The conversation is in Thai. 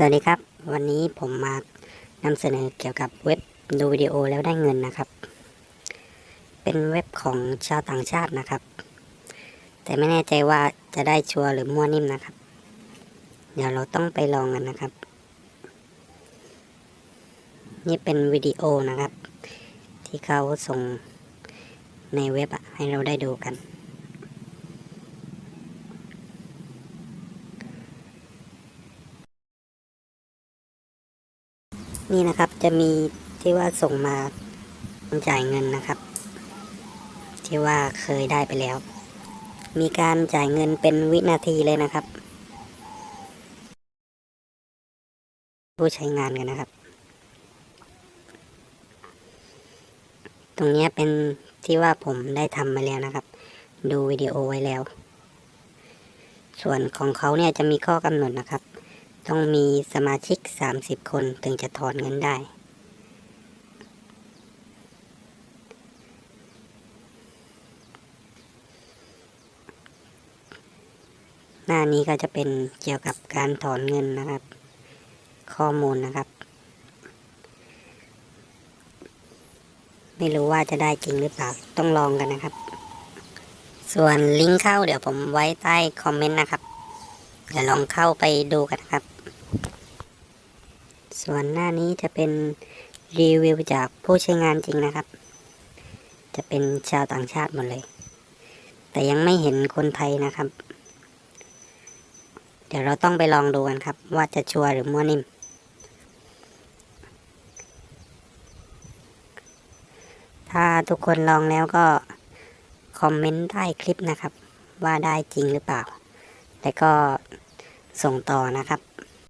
สวัสดีครับ วันนี้ผมมานำเสนอเกี่ยวกับเว็บดูวิดีโอแล้วได้เงินนะครับ เป็นเว็บของชาวต่างชาตินะครับ แต่ไม่แน่ใจว่าจะได้ชัวร์หรือมั่วนิ่มนะครับ เดี๋ยวเราต้องไปลองกันนะครับ นี่เป็นวิดีโอนะครับ ที่เขาส่งในเว็บให้เราได้ดูกัน นี่นะครับจะมีที่ว่าส่งมาจ่ายเงินนะครับ ที่ว่าเคยได้ไปแล้ว มีการจ่ายเงินเป็นวินาทีเลยนะครับ ผู้ใช้งานกันนะครับ ตรงนี้เป็นที่ว่าผมได้ทำมาแล้วนะครับ ดูวิดีโอไว้แล้ว ส่วนของเขาเนี่ยจะมีข้อกำหนดนะครับ ต้องมีสมาชิก 30 คนถึงจะถอนเงินได้ หน้านี้ก็จะเป็นเกี่ยวกับการถอนเงินนะครับ ข้อมูลนะครับ ไม่รู้ว่าจะได้จริงหรือเปล่า ต้องลองกันนะครับ ส่วนลิงก์เข้าเดี๋ยวผมไว้ใต้คอมเมนต์นะครับ เดี๋ยวลองเข้าไปดูกันครับ ส่วนหน้านี้จะเป็นรีวิวจากผู้ใช้งานจริงนะครับ จะเป็นชาวต่างชาติหมดเลย แต่ยังไม่เห็นคนไทยนะครับ เดี๋ยวเราต้องไปลองดูกันครับ ว่าจะชัวร์หรือมั่วนิ่ม ถ้าทุกคนลองแล้วก็คอมเมนต์ใต้คลิปนะครับ ว่าได้จริงหรือเปล่า แล้วก็ส่งต่อนะครับ